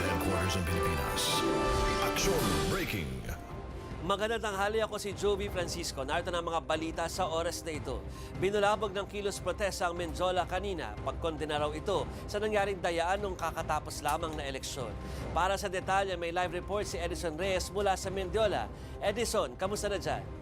sa headquarters ng Pilipinas. Action Breaking. Magandang tanghali ako si Joby Francisco. Narito na ang mga balita sa oras na ito. Binulabog ng kilos protesta ang Menjola kanina. Pagkondena raw ito sa nangyaring dayaan nung kakatapos lamang na eleksyon. Para sa detalye, may live report si Edison Reyes mula sa Mendiola. Edison, kamusta na dyan?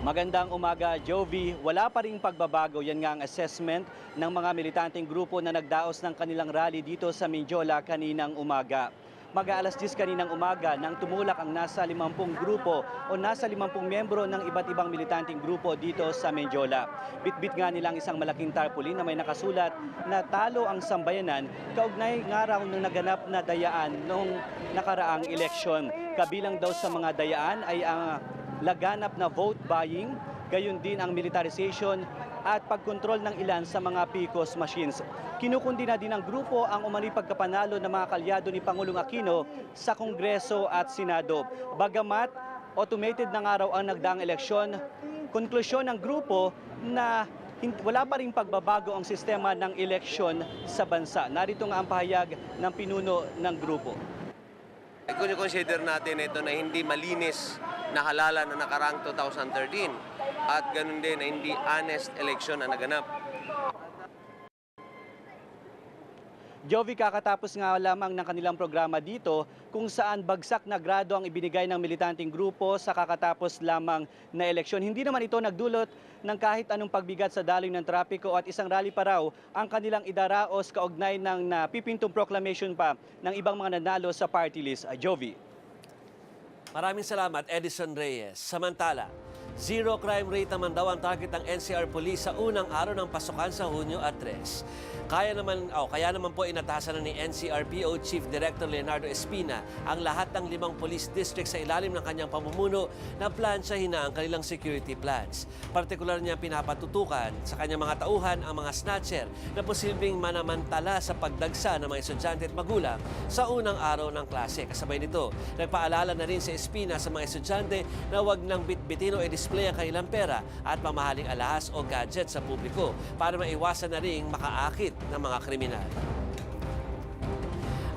Magandang umaga, Jovi. Wala pa ring pagbabago. Yan nga ang assessment ng mga militanteng grupo na nagdaos ng kanilang rally dito sa Mindiola kaninang umaga. Mag-aalas 10 kaninang umaga nang tumulak ang nasa 50 grupo o nasa 50 miyembro ng iba't ibang militanteng grupo dito sa Mindiola. Bitbit nga nilang isang malaking tarpaulin na may nakasulat na talo ang sambayanan kaugnay nga raw ng naganap na dayaan noong nakaraang eleksyon. Kabilang daw sa mga dayaan ay ang laganap na vote buying, gayon din ang militarization at pagkontrol ng ilan sa mga PCOS machines. Kinukundi na din ng grupo ang umano'y pagkapanalo ng mga kalyado ni Pangulong Aquino sa Kongreso at Senado. Bagamat automated na nga raw ang nagdaang eleksyon, konklusyon ng grupo na wala pa rin pagbabago ang sistema ng eleksyon sa bansa. Narito nga ang pahayag ng pinuno ng grupo. Kung consider natin ito na hindi malinis na halalan na nakarang 2013 at ganun din na hindi honest election na naganap. Jovi, kakatapos nga lamang ng kanilang programa dito kung saan bagsak na grado ang ibinigay ng militanteng grupo sa kakatapos lamang na eleksyon. Hindi naman ito nagdulot ng kahit anong pagbigat sa daloy ng trapiko at isang rally pa raw ang kanilang idaraos kaugnay ng napipintong proclamation pa ng ibang mga nanalo sa party list. Jovi. Maraming salamat, Edison Reyes. Samantala, zero crime rate naman daw ang target ng NCR Police sa unang araw ng pasukan sa Hunyo at 3. Kaya naman, oh, kaya naman po inatasan na ni NCRPO Chief Director Leonardo Espina ang lahat ng limang police district sa ilalim ng kanyang pamumuno na plansyahin na ang kanilang security plans. Partikular niya pinapatutukan sa kanyang mga tauhan ang mga snatcher na posibleng manamantala sa pagdagsa ng mga estudyante at magulang sa unang araw ng klase. Kasabay nito, nagpaalala na rin si Espina sa mga estudyante na huwag nang bitbitin o i-display ang kanilang pera at mamahaling alahas o gadget sa publiko para maiwasan na rin makaakit ng mga kriminal.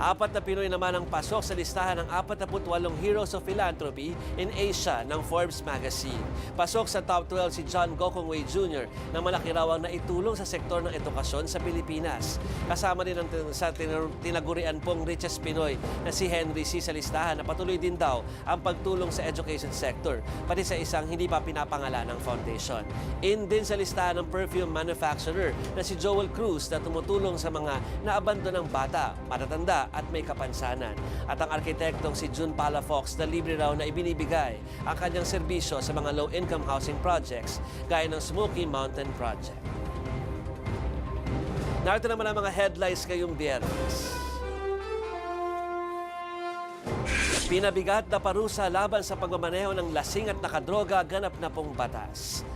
Apat na Pinoy naman ang pasok sa listahan ng 48 Heroes of Philanthropy in Asia ng Forbes magazine. Pasok sa top 12 si John Gokongwei Jr. na malaki raw ang naitulong sa sektor ng edukasyon sa Pilipinas. Kasama din ang sa tin- tinagurian pong richest Pinoy na si Henry C. sa listahan na patuloy din daw ang pagtulong sa education sector, pati sa isang hindi pa pinapangalan ng foundation. In din sa listahan ng perfume manufacturer na si Joel Cruz na tumutulong sa mga naabandonang bata, matatanda at may kapansanan. At ang arkitektong si June Palafox na libre raw na ibinibigay ang kanyang serbisyo sa mga low-income housing projects gaya ng Smoky Mountain Project. Narito naman ang mga headlines ngayong biyernes. Pinabigat na parusa laban sa pagmamaneho ng lasing at nakadroga ganap na pong batas.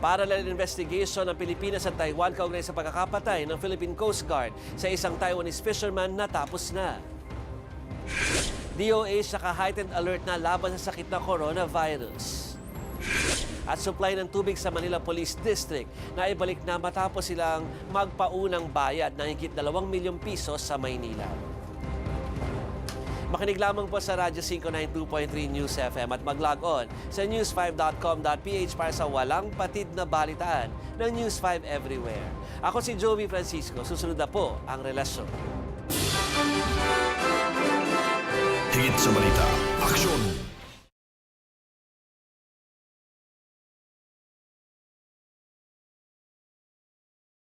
Parallel investigation ng Pilipinas at Taiwan kaugnay sa pagkakapatay ng Philippine Coast Guard sa isang Taiwanese fisherman natapos na. DOH naka-heightened alert na laban sa sakit na coronavirus. At supply ng tubig sa Manila Police District na ibalik na matapos silang magpaunang bayad ng higit 2 milyong pisos sa Maynila. Makinig lamang po sa Radyo 592.3 News FM at mag-log on sa news5.com.ph para sa walang patid na balitaan ng News 5 everywhere. Ako si Joey Francisco. Susunod na po ang relasyon. Higit sa balita. Action